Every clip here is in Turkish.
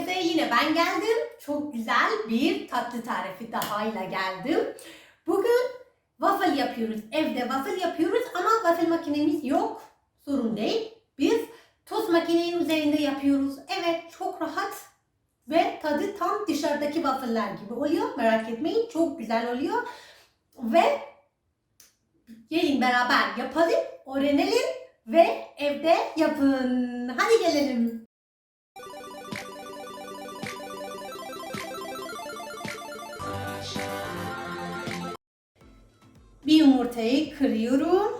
Herkese yine ben geldim. Çok güzel bir tatlı tarifi daha ile geldim. Bugün waffle yapıyoruz. Evde waffle yapıyoruz ama waffle makinemiz yok. Sorun değil. Biz tost makinenin üzerinde yapıyoruz. Evet çok rahat ve tadı tam dışarıdaki waffle'lar gibi oluyor. Merak etmeyin çok güzel oluyor. Ve gelin beraber yapalım, öğrenelim ve evde yapın. Hadi gelelim. Bir yumurtayı kırıyorum.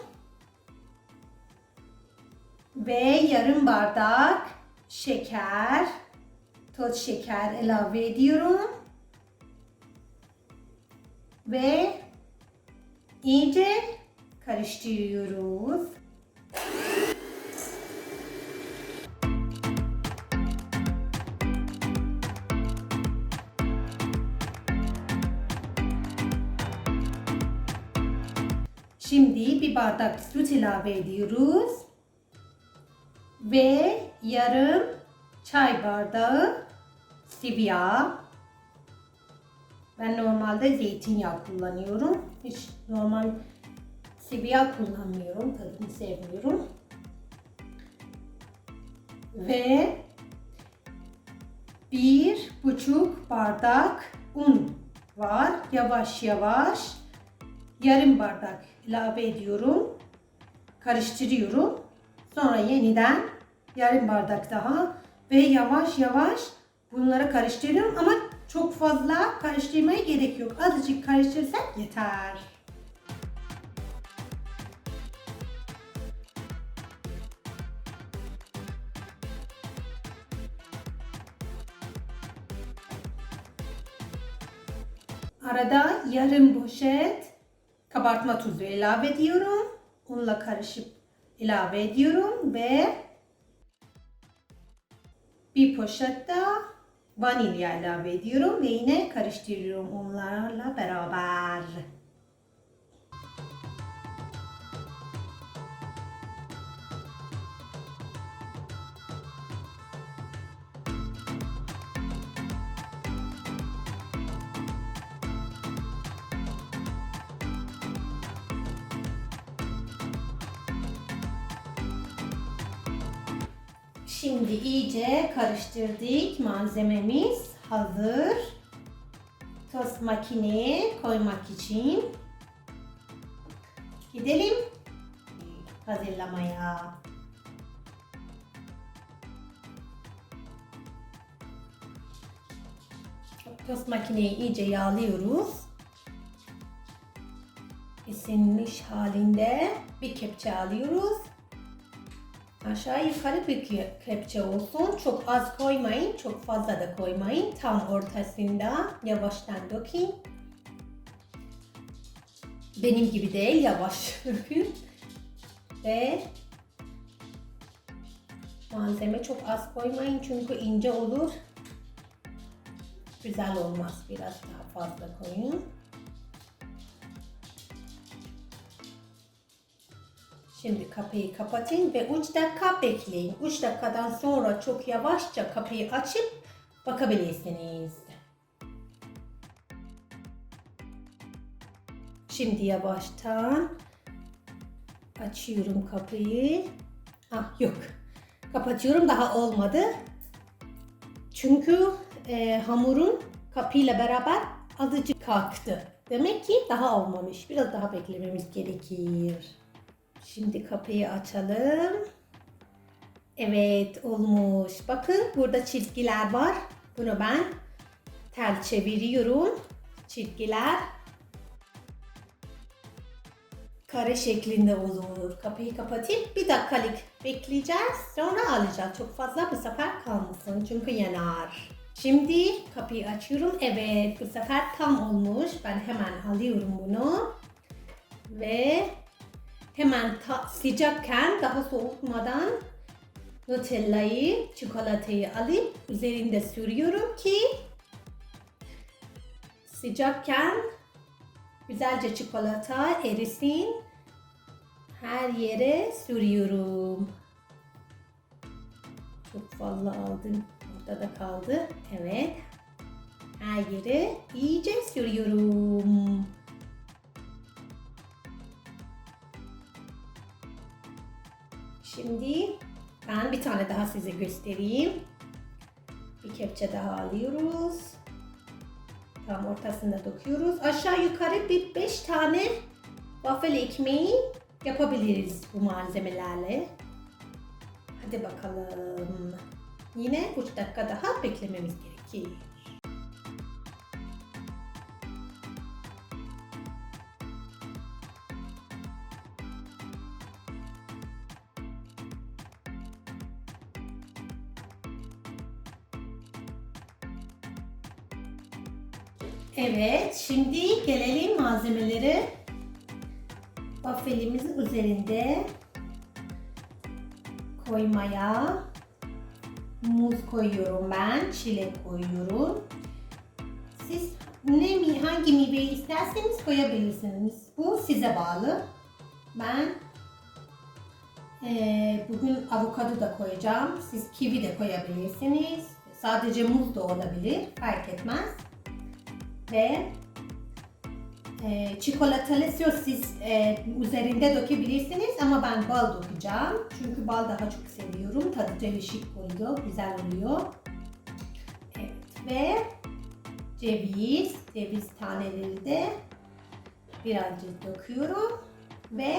Ve yarım bardak şeker, toz şeker ilave ediyorum. Ve iyice karıştırıyoruz. Şimdi bir bardak süt ilave ediyoruz. Ve yarım çay bardağı sıvı. Ben normalde zeytinyağı kullanıyorum. Hiç normal sıvı kullanmıyorum. Tadını sevmiyorum. Ve bir buçuk bardak un var. Yavaş yavaş yarım bardak ilave ediyorum. Karıştırıyorum. Sonra yeniden yarım bardak daha ve yavaş yavaş bunları karıştırıyorum ama çok fazla karıştırmaya gerek yok. Azıcık karıştırsak yeter. Arada yarım poşet kabartma tuzu ilave ediyorum. Unla karışıp ilave ediyorum ve bir poşet daha vanilya ilave ediyorum ve yine karıştırıyorum onlarla beraber. Şimdi iyice karıştırdık. Malzememiz hazır. Tost makineye koymak için. Gidelim hazırlamaya. Tost makineyi iyice yağlıyoruz. Isınmış halinde bir kepçe alıyoruz. Aşağı yukarı bir kepçe olsun. Çok az koymayın, çok fazla da koymayın. Tam ortasında yavaştan dökün. Benim gibi değil, yavaş dökün. Ve malzeme çok az koymayın çünkü ince olur. Güzel olmaz. Biraz daha fazla koyun. Şimdi kapıyı kapatın ve 3 dakika bekleyin. 3 dakikadan sonra çok yavaşça kapıyı açıp bakabilirsiniz. Şimdi yavaştan açıyorum kapıyı. Ah yok. Kapatıyorum daha olmadı. Çünkü e, hamurun kapıyla beraber azıcık kalktı. Demek ki daha olmamış. Biraz daha beklememiz gerekir. Şimdi kapıyı açalım. Evet olmuş. Bakın burada çizgiler var. Bunu ben tel çeviriyorum. Çizgiler kare şeklinde olur. Kapıyı kapatıp bir dakikalık bekleyeceğiz. Sonra alacağız. Çok fazla bu sefer kalmasın. Çünkü yanar. Şimdi kapıyı açıyorum. Evet bu sefer tam olmuş. Ben hemen alıyorum bunu. Ve hemen sıcakken daha soğutmadan Nutella'yı, çikolatayı alıp üzerinde sürüyorum ki sıcakken güzelce çikolata erisin. Her yere sürüyorum. Çok fazla aldım. ortada kaldı. Evet. Her yere iyice sürüyorum. Şimdi ben bir tane daha size göstereyim. Bir kepçe daha alıyoruz. Tam ortasında döküyoruz. Aşağı yukarı bir 5 tane waffle ekmeği yapabiliriz bu malzemelerle. Hadi bakalım. Yine 3 dakika daha beklememiz gerekir. Evet, şimdi gelelim malzemelere. Wafelimizin üzerinde koymaya muz koyuyorum ben, çilek koyuyorum. Siz ne mi hangi meyveyi isterseniz koyabilirsiniz. Bu size bağlı. Ben eee, bugün avokado da koyacağım. Siz kivi de koyabilirsiniz. Sadece muz da olabilir. Fark etmez. Ve e, çikolatalı sos siz e, üzerinde dökebilirsiniz ama ben bal dökeceğim. Çünkü bal daha çok seviyorum. Tadı değişik oluyor, güzel oluyor. Evet ve ceviz, ceviz taneleri de birazcık döküyorum ve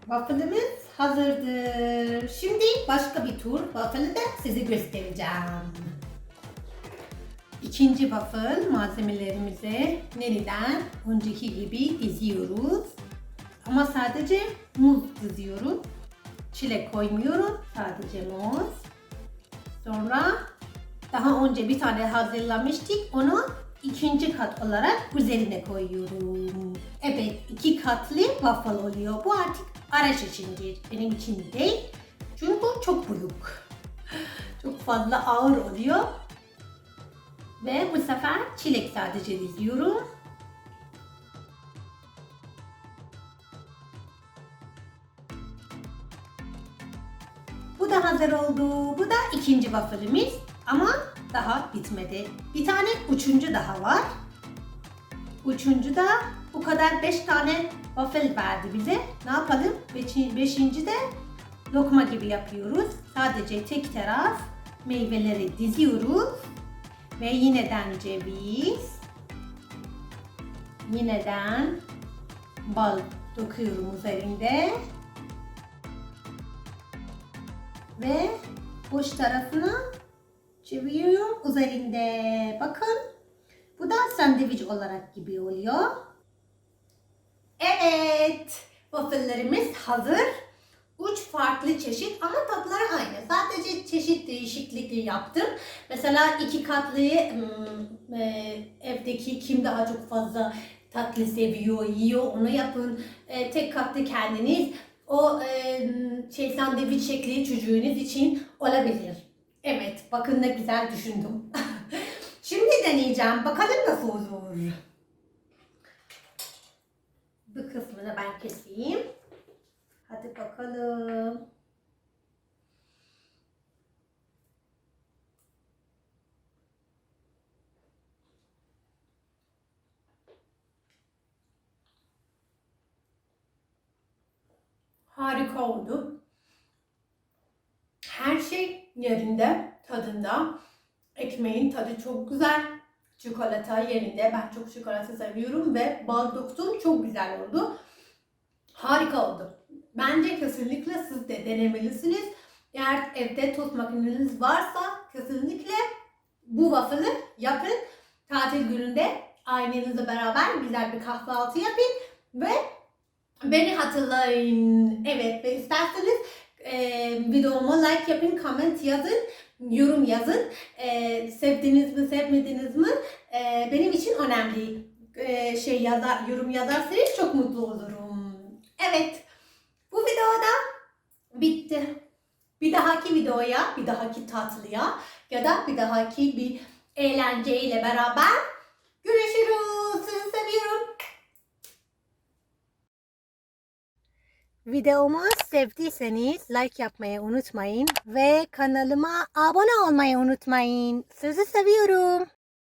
waffle'ımız hazırdır. Şimdi başka bir tur waffle'ı da size göstereceğim. İkinci waffle malzemelerimizi nereden önceki gibi diziyoruz. Ama sadece muz diziyorum. Çilek koymuyorum. Sadece muz. Sonra daha önce bir tane hazırlamıştık. Onu ikinci kat olarak üzerine koyuyorum. Evet iki katlı waffle oluyor. Bu artık araç içindir. Benim için değil. Çünkü çok büyük. Çok fazla ağır oluyor. Ve bu sefer çilek sadece diziyorum. Bu da hazır oldu. Bu da ikinci waffle'imiz. Ama daha bitmedi. Bir tane üçüncü daha var. Üçüncü de bu kadar beş tane waffle verdi bize. Ne yapalım? Beşi, beşinci de lokma gibi yapıyoruz. Sadece tek taraf meyveleri diziyoruz. Ve yineden ceviz. Yineden bal döküyorum üzerinde. Ve boş tarafını çeviriyorum üzerinde. Bakın. Bu da sandviç olarak gibi oluyor. Evet. Waffle'lerimiz hazır. Üç farklı çeşit ama tatları aynı. Sadece çeşit değişiklikleri yaptım. Mesela iki katlıyı hmm, e, evdeki kim daha çok fazla tatlı seviyor, yiyor onu yapın. E, tek katlı kendiniz o e, şey sandviç şekli çocuğunuz için olabilir. Evet, bakın ne güzel düşündüm. Şimdi deneyeceğim. Bakalım nasıl olur. Bu kısmını ben keseyim. Hadi bakalım. Harika oldu. Her şey yerinde, tadında. Ekmeğin tadı çok güzel. Çikolata yerinde. Ben çok çikolata seviyorum ve bal döktüm. Çok güzel oldu. Harika oldu. Bence kesinlikle siz de denemelisiniz. Eğer evde tost makineniz varsa kesinlikle bu waffle'ı yapın. Tatil gününde ailenizle beraber güzel bir kahvaltı yapın ve beni hatırlayın. Evet ve isterseniz e, videoma like yapın, comment yazın, yorum yazın. E, sevdiniz mi, sevmediniz mi? E, benim için önemli. E, şey yazar, yorum yazarsanız çok mutlu olurum. Evet. Bu videoda bitti. Bir dahaki videoya, bir dahaki tatlıya ya da bir dahaki bir eğlenceyle beraber görüşürüz. Sizi seviyorum. Videomu sevdiyseniz like yapmayı unutmayın ve kanalıma abone olmayı unutmayın. Sizi seviyorum.